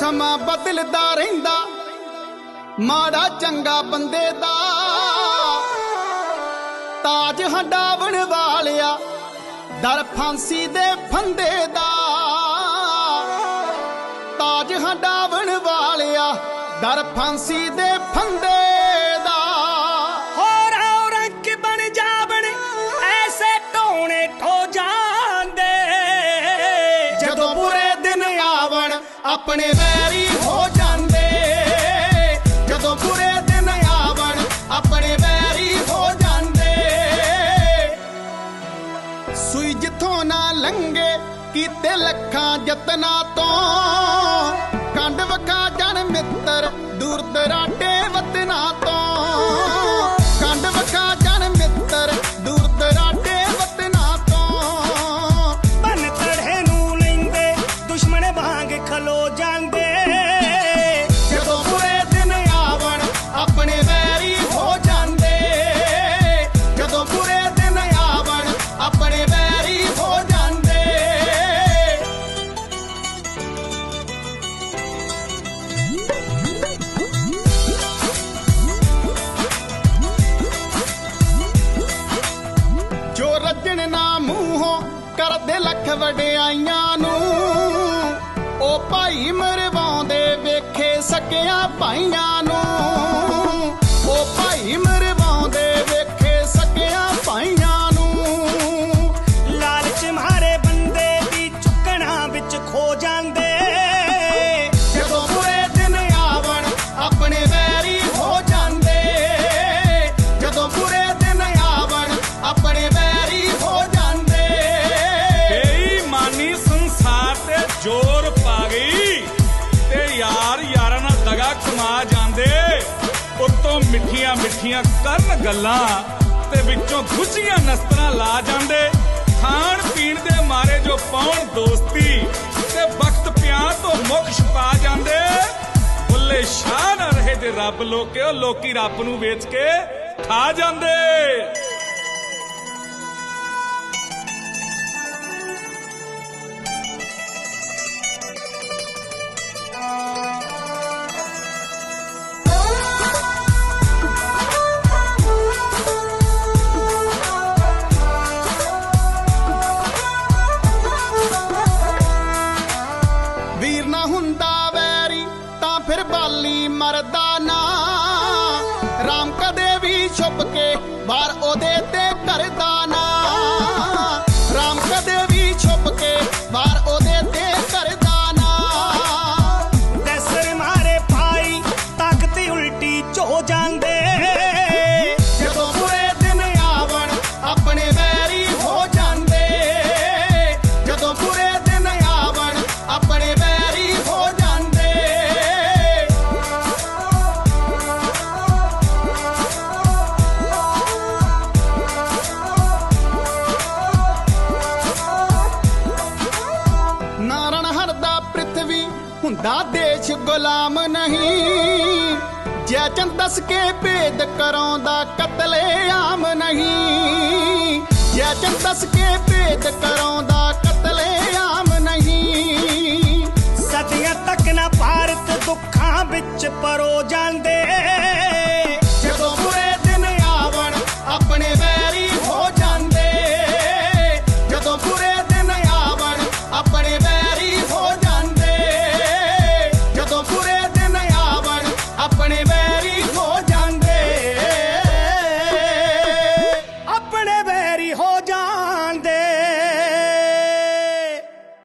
ਸਮਾਂ ਬਦਲਦਾ ਰਹਿੰਦਾ, ਮਾੜਾ ਚੰਗਾ ਬੰਦੇ ਦਾ। ਤਾਜ ਹੰਡਾਵਣ ਵਾਲਿਆ ਦਰ ਫਾਂਸੀ ਦੇ ਫੰਦੇ ਦਾ। ਤਾਜ ਹੰਡਾਵਣ ਵਾਲਿਆ ਦਰ ਫਾਂਸੀ ਦੇ ਫੰਦੇ ਆਪਣੇ ਵੈਰੀ ਹੋ ਜਾਂਦੇ। ਜਦੋਂ ਬੁਰੇ ਦਿਨ ਆਵਣ, ਆਪਣੇ ਵੈਰੀ ਹੋ ਜਾਂਦੇ। ਸੂਈ ਜਿੱਥੋਂ ਨਾ ਲੰਗੇ ਕੀਤੇ ਲੱਖਾਂ ਯਤਨਾਂ ਤੋਂ। ਮੂੰਹੋਂ ਕਰਦੇ ਲੱਖ ਵਡਿਆਈਆਂ ਨੂੰ। ਉਹ ਭਾਈ ਮਰਵਾਉਂਦੇ ਵੇਖੇ ਸਕਿਆ ਭਾਈਆਂ ਨੂੰ। ਮਿੱਠੀਆਂ ਮਿੱਠੀਆਂ ਕਰਨ ਗੱਲਾਂ ਤੇ ਵਿੱਚੋਂ ਗੁੱਝੀਆਂ ਨਸਤਰਾਂ ਲਾ ਜਾਂਦੇ। ਖਾਣ ਪੀਣ ਦੇ ਮਾਰੇ ਜੋ ਪਾਉਣ ਦੋਸਤੀ ਤੇ ਵਕਤ ਪਿਆਰ ਤੋਂ ਮੁੱਖ ਛਪਾ ਜਾਂਦੇ। ਬੁੱਲੇ ਸ਼ਾਹ ਨਾ ਰਹੇ ਜੇ ਰੱਬ ਲੋਕੇ, ਉਹ ਲੋਕੀ ਰੱਬ ਨੂੰ ਵੇਚ ਕੇ ਖਾ ਜਾਂਦੇ। ਵੀਰ ਨਾ ਹੁੰਦਾ ਵੈਰੀ, ਤਾਂ ਫਿਰ ਬਾਲੀ ਮਰਦਾ ਨਾ। ਰਾਮ ਕਦੇ ਵੀ ਛੁਪ ਕੇ ਬਾਹਰ ਉਹਦੇ ਤੇ ਕਰਦਾ ਨਾ। ਰਾਮ ਕਦੇ ਹੁੰਦਾ ਦੇਸ਼ ਗੁਲਾਮ ਨਹੀਂ। ਜੈਚਨ ਦੱਸ ਕੇ ਭੇਦ ਕਰਾਉਂਦਾ ਕਤਲੇ ਆਮ ਨਹੀਂ। ਜੈਚਨ ਦੱਸ ਕੇ ਭੇਦ ਕਰ